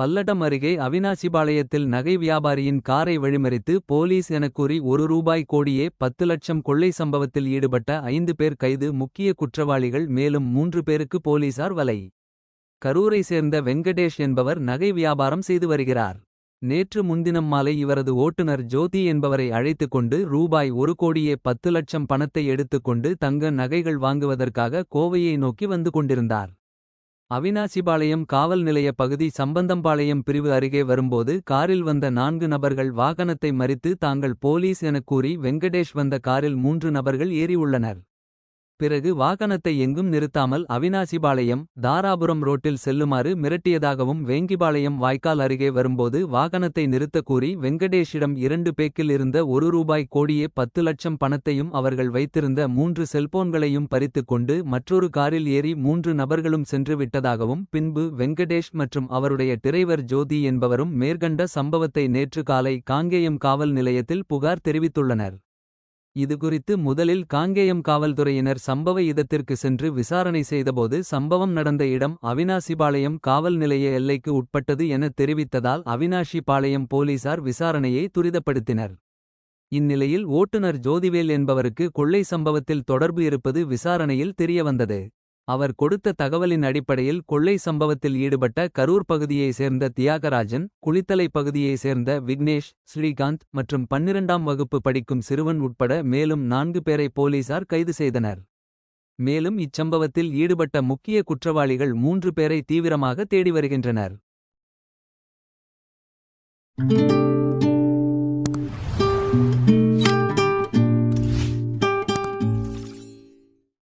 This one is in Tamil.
பல்லடம் அருகே அவினாசிபாளையத்தில் நகை வியாபாரியின் காரை வழிமறித்து போலீஸ் என கூறி ஒரு ரூபாய் கோடியே பத்து லட்சம் கொள்ளை சம்பவத்தில் ஈடுபட்ட ஐந்து பேர் கைது முக்கிய குற்றவாளிகள் மேலும் மூன்று பேருக்கு போலீசார் வலை. கரூரை சேர்ந்த வெங்கடேஷ் என்பவர் நகை வியாபாரம் செய்து வருகிறார். நேற்று முன்தினம் மாலை இவரது ஓட்டுநர் ஜோதி என்பவரை அழைத்துக் கொண்டு ரூபாய் ஒரு கோடியே பத்து லட்சம் பணத்தை எடுத்துக் கொண்டு தங்க நகைகள் வாங்குவதற்காக கோவையை நோக்கி வந்து கொண்டிருந்தார். அவினாசிபாளையம் காவல் நிலைய பகுதி சம்பந்தம்பாளையம் பிரிவு அருகே வரும்போது காரில் வந்த நான்கு நபர்கள் வாகனத்தை மறித்து தாங்கள் போலீஸ் எனக் கூறி வெங்கடேஷ் வந்த காரில் மூன்று நபர்கள் ஏறியுள்ளனர் பிறகு வாகனத்தை எங்கும் நிறுத்தாமல் அவினாசிபாளையம் தாராபுரம் ரோட்டில் செல்லுமாறு மிரட்டியதாகவும் வேங்கிபாளையம் வாய்க்கால் அருகே வரும்போது வாகனத்தை நிறுத்த கூறி வெங்கடேஷிடம் இரண்டு பேக்கில் இருந்த ஒரு ரூபாய் கோடியே பத்து லட்சம் பணத்தையும் அவர்கள் வைத்திருந்த மூன்று செல்போன்களையும் பறித்துக் கொண்டு மற்றொரு காரில் ஏறி மூன்று நபர்களும் சென்று விட்டதாகவும் பின்பு வெங்கடேஷ் மற்றும் அவருடைய டிரைவர் ஜோதி என்பவரும் மேற்கண்ட சம்பவத்தை நேற்று காலை காங்கேயம் காவல் நிலையத்தில் புகார் தெரிவித்துள்ளனர். இதுகுறித்து முதலில் காங்கேயம் காவல்துறையினர் சம்பவ இடத்திற்கு சென்று விசாரணை செய்தபோது சம்பவம் நடந்த இடம் அவினாசிபாளையம் காவல் நிலைய எல்லைக்கு உட்பட்டது என தெரிவித்ததால் அவினாஷிபாளையம் போலீசார் விசாரணையை துரிதப்படுத்தினர். இந்நிலையில் ஓட்டுநர் ஜோதிவேல் என்பவருக்கு கொள்ளை சம்பவத்தில் தொடர்பு இருப்பது விசாரணையில் தெரியவந்தது. அவர் கொடுத்த தகவலின் அடிப்படையில் கொள்ளை சம்பவத்தில் ஈடுபட்ட கரூர் பகுதியை சேர்ந்த தியாகராஜன் குளித்தலை பகுதியை சேர்ந்த விக்னேஷ் ஸ்ரீகாந்த் மற்றும் பன்னிரண்டாம் வகுப்பு படிக்கும் சிறுவன் உட்பட மேலும் நான்கு பேரை போலீசார் கைது செய்தனர். மேலும் இச்சம்பவத்தில் ஈடுபட்ட முக்கிய குற்றவாளிகள் மூன்று பேரை தீவிரமாக தேடி வருகின்றனர்.